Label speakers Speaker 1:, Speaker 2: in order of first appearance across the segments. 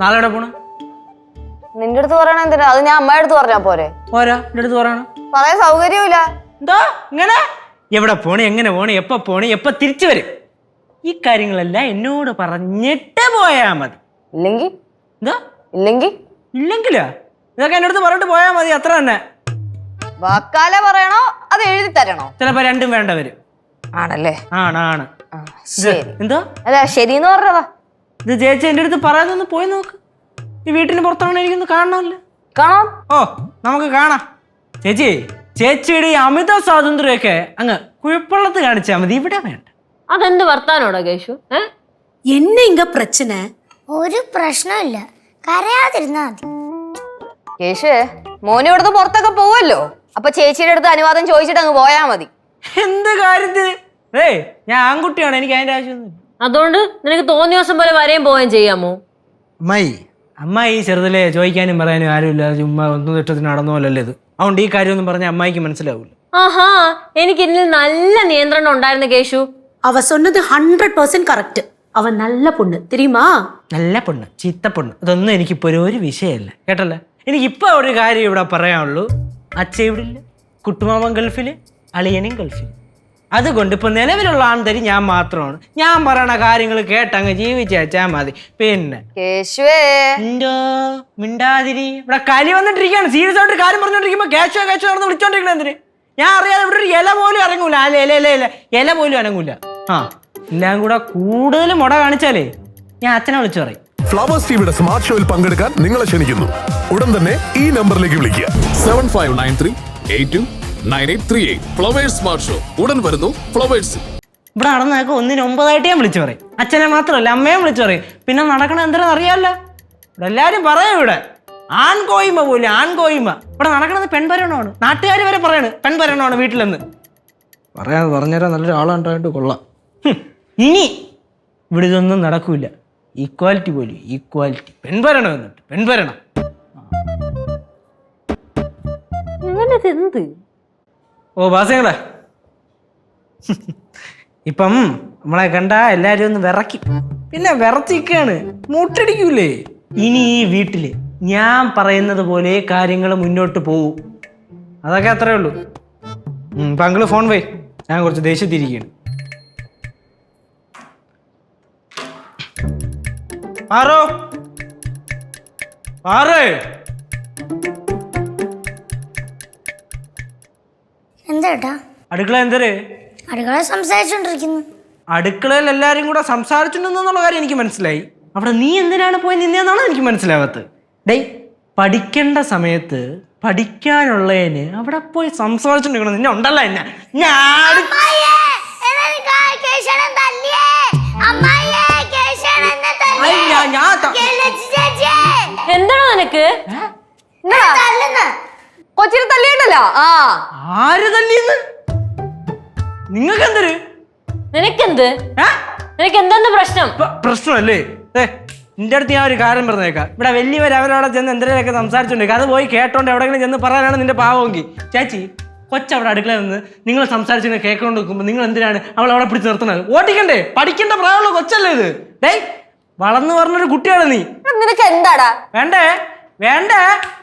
Speaker 1: നാളെ എവിടെ പോണു?
Speaker 2: നിന്റെ അടുത്ത് പറയണ എന്തിനാ? അത് ഞാൻ അമ്മയുടെ അടുത്ത് പറഞ്ഞാ പോരെ.
Speaker 1: പോരാ എന്റെ അടുത്ത് പറയണം?
Speaker 2: പറയാൻ സൗകര്യമില്ല
Speaker 1: എന്താ? ഇങ്ങനെ? എവിടെ പോണേ എങ്ങനെ പോണേ എപ്പോ പോണേ എപ്പോ തിരിച്ചു വരും? ഈ കാര്യങ്ങളെല്ലാം എന്നോട് പറഞ്ഞിട്ട് പോയാ മതി.
Speaker 2: ഇല്ലെങ്കിൽ
Speaker 1: എന്താ?
Speaker 2: ഇല്ലെങ്കിൽ
Speaker 1: ഇല്ലെങ്കിലാ? ഇതൊക്കെ എന്നോട് അടുത്ത് പറഞ്ഞിട്ട് പോയാ മതി അത്ര തന്നെ.
Speaker 2: വാക്കാലെ പറയണോ? അത് എഴുതി തരണോ?
Speaker 1: ചിലപ്പോ രണ്ടും വേണ്ട വരും.
Speaker 2: ആണല്ലേ?
Speaker 1: ആണാണ് എന്തോ
Speaker 2: ആ, ശരി.
Speaker 1: എന്ന്
Speaker 2: അല്ല ശരിന്ന് പറഞ്ഞതാ.
Speaker 1: ഇത് ചേച്ചി എൻ്റെ അടുത്ത് പറയാതൊന്ന് പോയി നോക്ക് ഈ വീട്ടിന് പുറത്താണ് എനിക്കൊന്ന് കാണണമല്ലോ
Speaker 2: കാണാം
Speaker 1: ഓ നമുക്ക് കാണാം ചേച്ചി ചേച്ചിയുടെ ഈ അമിത സ്വാതന്ത്ര്യമൊക്കെ അങ്ങ് കുഴപ്പമുള്ളത് കാണിച്ചാൽ മതി ഇവിടെ വേണ്ട
Speaker 3: അതെന്ത് വർത്താനോടാ കേശു ഏ
Speaker 4: என்ன இங்க பிரச்சனை
Speaker 5: ഒരു പ്രശ്നമില്ല കരയാതിരുന്നാ മതി
Speaker 2: കേശുവേ മോന് ഇവിടുന്ന് പുറത്തൊക്കെ പോവല്ലോ അപ്പൊ ചേച്ചിയുടെ അടുത്ത് അനുവാദം ചോദിച്ചിട്ട് അങ്ങ് പോയാ മതി
Speaker 1: എന്ത് കാര്യത്തിന് ഏയ് ഞാൻ ആൺകുട്ടിയാണ് എനിക്ക് അതിന്റെ ആവശ്യമൊന്നുമില്ല
Speaker 3: അതുകൊണ്ട് നിനക്ക് തോന്നിയ ദിവസം പോലെ വരെയും പോവുകയും ചെയ്യാമോ
Speaker 1: അമ്മായി അമ്മായി ചെറുതിലെ ചോദിക്കാനും പറയാനും ആരുമില്ല ചുമ്മാ ഒന്നും ഇഷ്ടത്തിന് നടന്ന പോലല്ലേ ഇത് അതുകൊണ്ട് ഈ കാര്യമൊന്നും പറഞ്ഞ അമ്മായിക്ക് മനസ്സിലാവില്ല
Speaker 3: ആഹാ എനിക്ക് ഇതിൽ നല്ല നിയന്ത്രണം ഉണ്ടായിരുന്നു കേശു
Speaker 4: அவ சொன்னது ஹண்ட்ரட் பர்சன்ட் கரெக்ட் அவ நல்ல பொண்ணு தெரியுமா
Speaker 1: നല്ല പെണ്ണ് ചീത്ത പെണ്ണ് ഇതൊന്നും എനിക്കിപ്പോൾ ഒരു ഒരു വിഷയമല്ല കേട്ടല്ലേ എനിക്കിപ്പോൾ ഒരു കാര്യം ഇവിടെ പറയാനുള്ളൂ അച്ഛ ഇവിടെ ഇല്ല കുട്ടുമാമൻ ഗൾഫില് അളിയനും ഗൾഫിൽ അതുകൊണ്ട് ഇപ്പൊ നിലവിലുള്ള ആൺതരി ഞാൻ മാത്രമാണ്. ഞാൻ പറയണ കാര്യങ്ങൾ കേട്ടങ്ങ് ജീവിച്ചാൽ മതി. പിന്നെ
Speaker 2: കേശുവേ.
Speaker 1: എന്തോ മിണ്ടാതിരി. ഇവിടെ കലി വന്നിട്ടിരിക്കുകയാണ്. സീരിയസ് ആയിട്ട് കാര്യം പറഞ്ഞോണ്ടിരിക്കുമ്പോ കേശോ കേശോ നടന്ന് വിളിച്ചോണ്ടിരിക്കണ എന്തിന്? ഞാൻ അറിയാതെ ഇവിടെ ഒരു ഇല പോലും ഇറങ്ങൂല അല്ല ഇല ഇല ഇല ഇല. പോലും ഇറങ്ങൂല ആ എല്ലാം കൂടെ കൂടുതൽ മുട കാണിച്ചാലേ ഞാൻ അച്ഛനെ വിളിച്ചു പറയും.
Speaker 6: ഫ്ലവേഴ്സ് ടിവിയുടെ സ്മാർട്ട് ഷോയിൽ പങ്കെടുക്കാൻ നിങ്ങളെ ക്ഷണിക്കുന്നു. ഉടൻ തന്നെ ഈ നമ്പറിലേക്ക് വിളിക്കുക.
Speaker 7: Seven five nine three eight two nine eight three eight. Flowers smart show ഉടൻ വരുന്നു ഫ്ലവേഴ്സ്
Speaker 1: ഇവിടെ നടന്നതൊക്കെ ഒന്നിന് ഒമ്പതായിട്ട് ഞാൻ വിളിച്ചു പറയും. അച്ഛനെ മാത്രമല്ല അമ്മയും വിളിച്ചു പറയും. പിന്നെ നടക്കണ എന്തിനാന്ന് അറിയാമല്ലോ ഇവിടെ എല്ലാരും പറയും ഇവിടെ. ആൺകോയ്മ പോലെ ആൺകോയ്മ. ഇവിടെ നടക്കണത് പെൺപരണമാണ് നാട്ടുകാർ വരെ പറയാണ് പെൺപരണമാണ് വീട്ടിലെന്ന്. പറയാതെ പറഞ്ഞുതരാൻ നല്ലൊരു ആളുണ്ടായിട്ട് കൊള്ളാം. ഇനി ഇവിടെ ഇതൊന്നും നടക്കൂല. ഈക്വാലിറ്റി പോലും ഈക്വാലിറ്റി പെൺഭരണം എന്നിട്ട് പെൺഭരണം.
Speaker 3: എന്ത്
Speaker 1: ഓ ബാസങ്ങളെ ഇപ്പം നമ്മളെ കണ്ട എല്ലാരും ഒന്ന് വിറക്കി. പിന്നെ വിറച്ചിക്കാണ് മുട്ടടിക്കൂലേ. ഇനി ഈ വീട്ടിൽ ഞാൻ പറയുന്നത് പോലെ കാര്യങ്ങൾ മുന്നോട്ട് പോവും. അതൊക്കെ അത്രേ ഉള്ളൂ. ഇപ്പൊ അങ്കിൾ ഫോൺ പോയി ഞാൻ കുറച്ച് ദേഷ്യത്തിരിക്കുകയാണ് ആരോ? ആരേ?
Speaker 5: ഏട്ടാ
Speaker 1: അടുക്കള എന്തര്
Speaker 5: അടുക്കള സംസാരിച്ചോണ്ടിരിക്കുന്നു.
Speaker 1: അടുക്കളയിൽ എല്ലാരും കൂടെ സംസാരിച്ചിട്ടുണ്ടെന്നുള്ള കാര്യം എനിക്ക് മനസ്സിലായി. അവിടെ നീ എന്തിനാണ് പോയി നിന്നേന്നാണ് എനിക്ക് മനസ്സിലാവാത്തത്. ഡേയ് പഠിക്കേണ്ട സമയത്ത് പഠിക്കാനുള്ളതിന് അവിടെ പോയി സംസാരിച്ചിട്ടുണ്ടെങ്കിൽ നിന്നെ ഉണ്ടല്ലോ എന്നെ. ഞാൻ അയ്യ, ഞാൻ- ഞാൻ ത-
Speaker 3: എന്താണോ നിനക്ക്?
Speaker 2: കൊച്ചിനെ തല്ലിയിട്ടല്ല ആ.
Speaker 1: ആര് തല്ലിന്ന് നിങ്ങൾക്ക് എന്തൊരു
Speaker 3: നിനക്കെന്ത്? നിനക്ക് എന്തെന്ന് പ്രശ്നം?
Speaker 1: പ്രശ്നമല്ലേ? ഏ നിന്റെ അടുത്ത് ഞാൻ ഒരു കാര്യം പറഞ്ഞേക്കാം. ഇവിടെ വലിയവർ അവരവിടെ ചെന്ന് എന്തെങ്കിലുമൊക്കെ സംസാരിച്ചിട്ടുണ്ട് അത് പോയി കേട്ടോണ്ട് എവിടെയെങ്കിലും ചെന്ന് പറയാനാണ് നിന്റെ പാവമെങ്കിൽ. ചേച്ചി കൊച്ചവിടെ അടുക്കളയിൽ നിന്ന് നിങ്ങൾ സംസാരിച്ചിങ്ങനെ കേൾക്കൊണ്ട് നിൽക്കുമ്പോൾ നിങ്ങൾ എന്തിനാണ് അവൾ അവിടെ പിടിച്ച് നിർത്തുന്നത്? ഓടിക്കണ്ടേ പഠിക്കേണ്ട പ്രായമുള്ള കൊച്ചല്ലേ ഇത്. ഡേയ് വളർന്നു പറഞ്ഞൊരു കുട്ടിയാണ് നീ.
Speaker 2: നിനക്ക് എന്താടാ?
Speaker 1: വേണ്ടേ? വേണ്ട?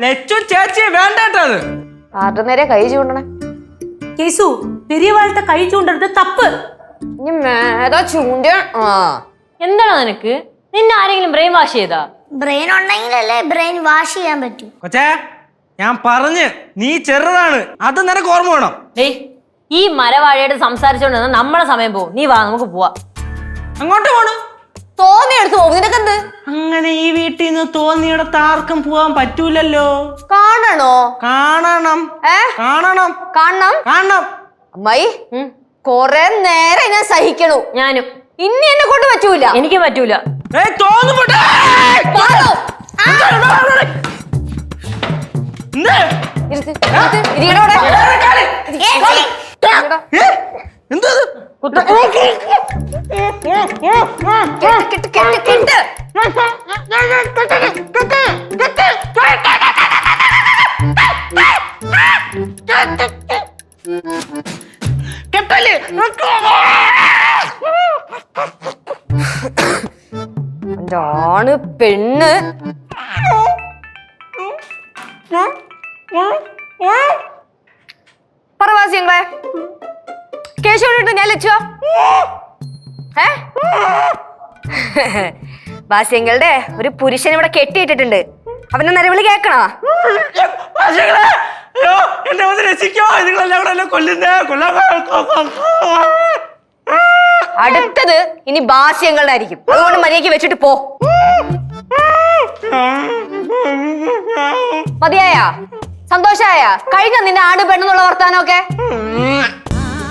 Speaker 1: ലച്ചു ചേച്ചി വേണ്ടട്ടത്
Speaker 2: ആരുടെ നേരെ കൈ ചൂണ്ടണേ?
Speaker 4: കേസു
Speaker 2: പെരിയവാളത്തെ കൈ ചൂണ്ടരുത് തപ്പ്.
Speaker 3: എന്താണ് നിനക്ക്? നിന്നെ ആരെങ്കിലും ബ്രെയിൻ വാഷ് ചെയ്താ?
Speaker 5: ബ്രെയിൻ ഉണ്ടെങ്കിലല്ലേ ബ്രെയിൻ വാഷ് ചെയ്യാൻ പറ്റൂ.
Speaker 1: കൊച്ചേ ഞാൻ പറഞ്ഞ് നീ ചെറുതാണ്. അത് നിനക്ക് ഓർമ്മ വേണം.
Speaker 3: ഡേയ് ഈ മരവാഴയായിട്ട് സംസാരിച്ചോണ്ട് നമ്മളെ സമയം പോകും. നീ വാ നമുക്ക് പോവാ.
Speaker 1: അങ്ങോട്ട് പോണോ.
Speaker 2: തോന്നി എടുത്ത് പോകും. നിനക്കെന്ത്?
Speaker 1: അങ്ങനെ ഈ വീട്ടിൽ നിന്ന് തോന്നിയിടത്ത് ആർക്കും പോവാൻ പറ്റൂലല്ലോ.
Speaker 2: കാണണോ?
Speaker 1: കാണണം.
Speaker 2: ഏ?
Speaker 1: കാണണം.
Speaker 2: കാണണം?
Speaker 1: കാണണം.
Speaker 2: അമ്മായി കൊറേ നേരം ഞാൻ സഹിക്കണു.
Speaker 3: ഞാനും.
Speaker 2: ഇനി എന്നെ കൊണ്ട് പറ്റൂല.
Speaker 3: എനിക്ക് പറ്റൂല.
Speaker 1: ഏയ് തോന്നുമ്പോട്ടെ
Speaker 2: പാടോ?
Speaker 1: എന്ത്?
Speaker 2: ഇരുത്ത്, ഇരുത്ത്, ഇരിക്കടാ അവിടെ. ഇരിക്കടാ.
Speaker 1: എന്ത് ഇത്?
Speaker 2: കെട്ട്, കെട്ട്, കെട്ട്, കെട്ട്.
Speaker 1: കെട്ടൽ.
Speaker 2: അവന്റെ ആണ് ആണ് പെണ്ണ് പറവാസിയങ്ങളെ കേശവോട്ട് ഞാൻ ലച്ചുവോ. ഏ? വാസ്യങ്ങളുടെ ഒരു പുരുഷൻ ഇവിടെ കെട്ടിയിട്ടിട്ടുണ്ട്. അവന്റെ നിലവിളി കേക്കണോ
Speaker 1: എന്നെ ഒന്ന് നിങ്ങളെല്ലാം കൊല്ലുന്നേ. കൊല്ലാൻ
Speaker 2: അടുത്തത് ഇനി ബാസ്യങ്ങളുടെ ആയിരിക്കും. അതുകൊണ്ട് മര്യാദയ്ക്ക് വെച്ചിട്ട് പോ. മതിയായ? സന്തോഷായ? കഴിഞ്ഞ നിന്റെ ആട് പെണ്ണെന്നുള്ള വർത്താനമൊക്കെ?